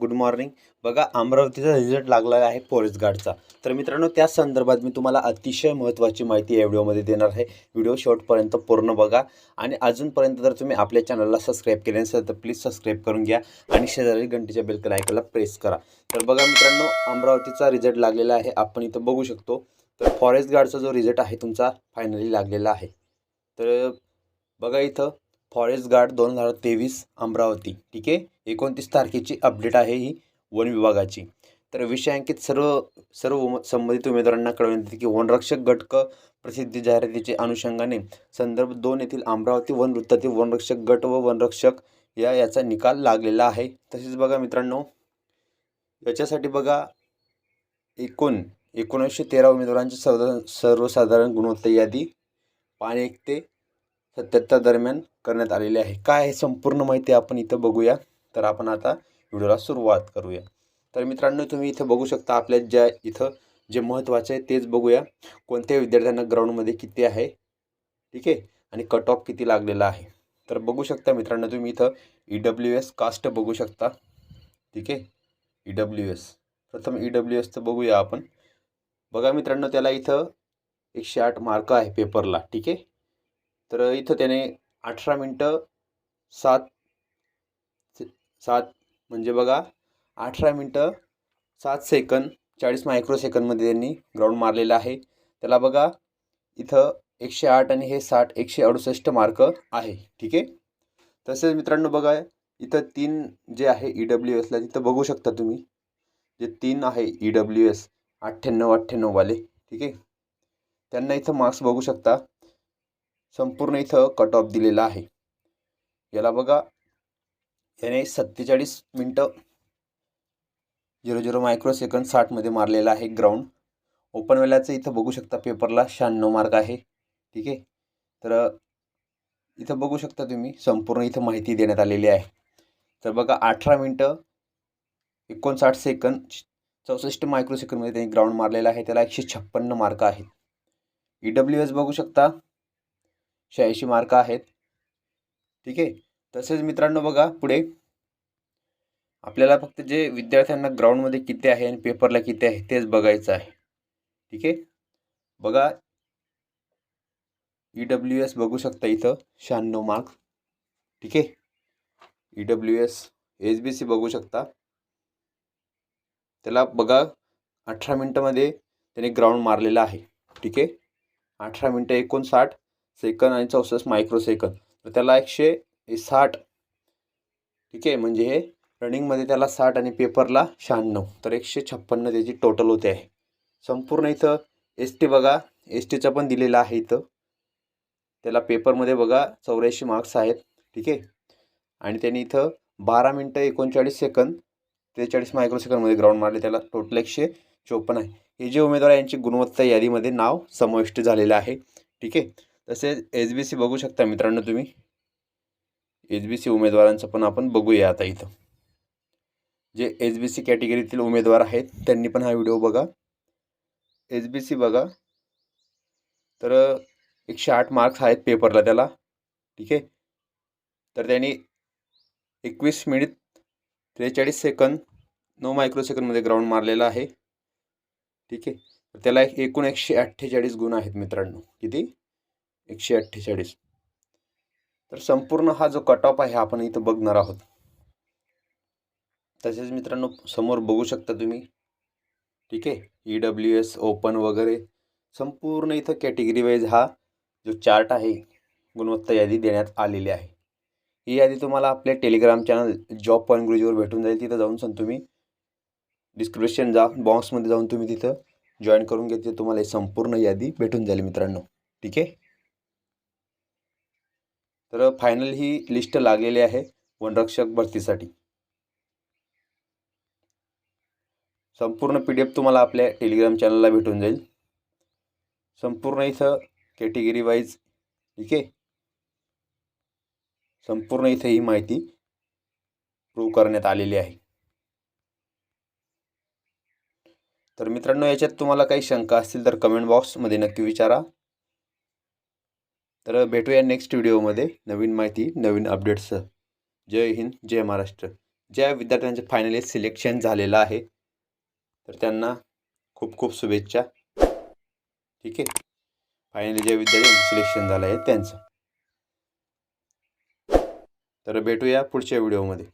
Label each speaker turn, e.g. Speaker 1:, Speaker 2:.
Speaker 1: Good morning बघा अमरावतीचा result लागलेला आहे फॉरेस्ट गार्डचा तर मित्रांनो त्या संदर्भात मी तुम्हाला अतिशय महत्त्वाची माहिती या व्हिडिओमध्ये देणार आहे. व्हिडिओ शॉर्टपर्यंत पूर्ण बघा. आणि अजूनपर्यंत जर तुम्ही आपल्या चॅनलला सबस्क्राईब केले नसेल तर प्लीज सबस्क्राईब करून घ्या. आणि शेजारी घंटेच्या बेलकल ऐकायला प्रेस करा. तर बघा मित्रांनो अमरावतीचा रिझल्ट लागलेला आहे. आपण इथं बघू शकतो. तर फॉरेस्ट गार्डचा जो रिझल्ट आहे तुमचा फायनली लागलेला आहे. तर बघा इथं फॉरेस्ट गार्ड दोन हजार तेवीस अमरावती. ठीक आहे? एकोणतीस तारखेची अपडेट आहे ही वन विभागाची. तर विषयांकित सर्व सर्व संबंधित उमेदवारांना कळवण्यात येते की वनरक्षक गटक प्रसिद्धी जाहिरातीचे अनुषंगाने संदर्भ दोन येथील अमरावती वन वृत्तातील वनरक्षक गट व वनरक्षक या याचा निकाल लागलेला आहे. तसेच बघा मित्रांनो याच्यासाठी बघा एकूण एकोणीसशे तेरा उमेदवारांची सर्व सर्वसाधारण गुणवत्ता यादी पाणी एक ते सत्याहत्तर दरम्यान करण्यात आलेली आहे. काय आहे? संपूर्ण माहिती आपण इथं बघूया. तर आपण आता व्हिडिओला सुरुवात करूया. तर मित्रांनो तुम्ही इथं बघू शकता आपल्या ज्या इथं जे महत्त्वाचे आहे तेच बघूया. कोणत्या विद्यार्थ्यांना ग्राउंडमध्ये किती आहे? ठीक आहे? आणि कट ऑफ किती लागलेला आहे? तर बघू शकता मित्रांनो तुम्ही इथं ई डब्ल्यू एस कास्ट बघू शकता. ठीक आहे? ई डब्ल्यू एस प्रथम ई डब्ल्यू एसचं बघूया आपण. बघा मित्रांनो त्याला इथं एकशे आठ मार्क आहे पेपरला ठीक आहे? तर इथं त्याने अठरा मिनटं सात सात म्हणजे बघा अठरा मिनटं सात सेकंद चाळीस मायक्रो सेकंदमध्ये त्यांनी ग्राउंड मारलेला आहे. त्याला बघा इथं एकशे आठ आणि हे साठ एकशे अडुसष्ट मार्क आहे. ठीक आहे? तसेच मित्रांनो बघा इथं तीन जे आहे ई डब्ल्यू एसला तिथं बघू शकता तुम्ही. जे तीन आहे ई डब्ल्यू एस अठ्ठ्याण्णव अठ्ठ्याण्णववाले ठीक आहे? त्यांना इथं मार्क्स बघू शकता. संपूर्ण इथं कट ऑफ दिलेला आहे. याला बघा याने सत्तेचाळीस मिनटं झिरो झिरो मायक्रो सेकंद साठमध्ये मारलेला आहे ग्राउंड. ओपनवेल्याचं इथं बघू शकता पेपरला शहाण्णव मार्क आहे. ठीक आहे? तर इथं बघू शकता तुम्ही संपूर्ण इथं माहिती देण्यात आलेली आहे. तर बघा अठरा मिनटं एकोणसाठ सेकंद चौसष्ट मायक्रो सेकंदमध्ये त्यांनी ग्राउंड मारलेला आहे. त्याला एकशे छप्पन्न मार्क आहेत. ई डब्ल्यू एस बघू शकता शहाऐंशी मार्क आहेत. ठीक आहे? तसेच मित्रांनो बघा पुढे. आपल्याला फक्त जे विद्यार्थ्यांना ग्राउंडमध्ये किती आहे आणि पेपरला किती आहे तेच बघायचं आहे. ठीक आहे? बघा. ई डब्ल्यू एस बघू शकता इथं शहाण्णव मार्क ठीक आहे? E W S S B C बघू शकता. त्याला बघा अठरा मिनटामध्ये त्याने ग्राउंड मारलेला आहे. ठीक आहे? अठरा मिनटं एकोणसाठ सेकंद आणि चौसष्ट मायक्रो सेकंद तर त्याला एकशे साठ. ठीक आहे म्हणजे हे रनिंगमध्ये त्याला साठ आणि पेपरला शहाण्णव. तर एकशे छप्पन्न त्याची टोटल होते आहे. संपूर्ण इथं एस टी बघा एस टीचं पण दिलेलं आहे इथं. त्याला पेपरमध्ये बघा चौऱ्याऐंशी मार्क्स आहेत. ठीक आहे? आणि त्यांनी इथं बारा मिनटं एकोणचाळीस सेकंद त्रेचाळीस मायक्रो सेकंदमध्ये ग्राउंड मारले. त्याला टोटल एकशे चोपन्न आहे. हे जे उमेदवार यांची गुणवत्ता यादीमध्ये नाव समाविष्ट झालेलं आहे. ठीक आहे? तसेच एस बी सी बघू शकता मित्रांनो तुम्ही. एच बी सी उमेदवारांचं पण आपण बघूया आता इथं. जे एच बी सी कॅटेगरीतील उमेदवार आहेत त्यांनी पण हा व्हिडिओ बघा. एच बी सी बघा. तर एकशे आठ मार्क्स आहेत पेपरला त्याला. ठीक आहे? तर त्यांनी एकवीस मिनिट त्रेचाळीस सेकंद नऊ मायक्रो सेकंदमध्ये ग्राउंड मारलेला आहे. ठीक आहे? तर त्याला एक एकूण एकशे अठ्ठेचाळीस गुण आहेत मित्रांनो. किती? एकशे अठ्ठेचाळीस. तर संपूर्ण हा जो कट ऑफ आहे आपण इथं बघणार आहोत. तसेच मित्रांनो समोर बघू शकता तुम्ही. ठीक आहे? ई डब्ल्यू एस ओपन वगैरे. संपूर्ण इथं कॅटेगरी वाईज हा जो चार्ट आहे गुणवत्ता यादी देण्यात आलेली आहे. ही यादी तुम्हाला आपल्या टेलिग्राम चॅनल जॉब पॉईंट गुरुजीवर भेटून जाईल. तिथं जाऊन सण तुम्ही डिस्क्रिप्शन जा बॉक्समध्ये जाऊन तुम्ही तिथं जॉईन करून घेतली तुम्हाला ही संपूर्ण यादी भेटून जाईल मित्रांनो. ठीक आहे? तर फायनल ही लिस्ट लागलेली आहे वनरक्षक भरतीसाठी. संपूर्ण पी डी एफ तुम्हाला आपल्या टेलिग्राम चॅनलला भेटून जाईल. संपूर्ण इथं कॅटेगरी वाईज ठीक आहे? संपूर्ण इथं ही माहिती प्रूव्ह करण्यात आलेली आहे. तर मित्रांनो याच्यात तुम्हाला काही शंका असतील तर कमेंट बॉक्समध्ये नक्की विचारा. तर भेटूया नेक्स्ट व्हिडिओमध्ये नवीन माहिती नवीन अपडेट्ससह जय हिंद जय महाराष्ट्र. ज्या विद्यार्थ्यांचे फायनली सिलेक्शन झालेलं आहे तर त्यांना खूप खूप शुभेच्छा. ठीक आहे? फायनली ज्या विद्यार्थ्यांचं सिलेक्शन झालं आहे त्यांचं. तर भेटूया पुढच्या व्हिडिओमध्ये